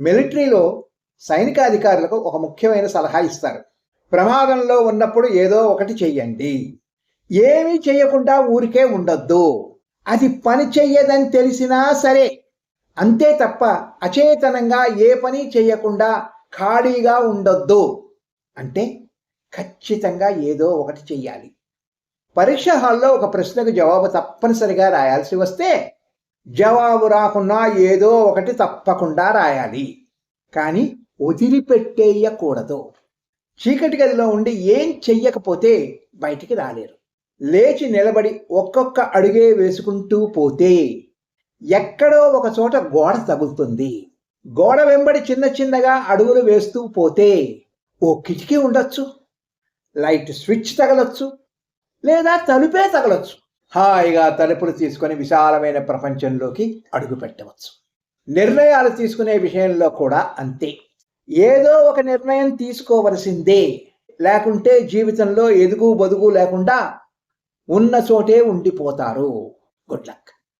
మిలిటరీలో సైనికాధికారులకు ఒక ముఖ్యమైన సలహా ఇస్తారు. ప్రమాదంలో ఉన్నప్పుడు ఏదో ఒకటి చెయ్యండి. ఏమీ చేయకుండా ఊరికే ఉండొద్దు. అది పని చెయ్యదని తెలిసినా సరే అంతే తప్ప అచేతనంగా ఏ పని చేయకుండా ఖాళీగా ఉండొద్దు. అంటే ఖచ్చితంగా ఏదో ఒకటి చెయ్యాలి. పరీక్ష హాల్లో ఒక ప్రశ్నకు జవాబు తప్పనిసరిగా రాయాల్సి వస్తే జవాబు రాకున్నా ఏదో ఒకటి తప్పకుండా రాయాలి. కానీ వదిలిపెట్టేయకూడదు. చీకటి గదిలో ఉండి ఏం చెయ్యకపోతే బయటికి రాలేరు. లేచి నిలబడి ఒక్కొక్క అడుగే వేసుకుంటూ పోతే ఎక్కడో ఒక చోట గోడ తగులుతుంది. గోడ వెంబడి చిన్న చిన్నగా అడుగులు వేస్తూ పోతే ఓ కిటికీ ఉండొచ్చు. లైట్ స్విచ్ తగలొచ్చు. లేదా తలుపే తగలొచ్చు. హాయిగా తలుపులు తీసుకొని విశాలమైన ప్రపంచంలోకి అడుగు పెట్టవచ్చు నిర్ణయాలు తీసుకునే విషయంలో కూడా అంతే. ఏదో ఒక నిర్ణయం తీసుకోవలసిందే. లేకుంటే జీవితంలో ఎదుగు బదుగు లేకుండా ఉన్న చోటే ఉండిపోతారు. Good luck.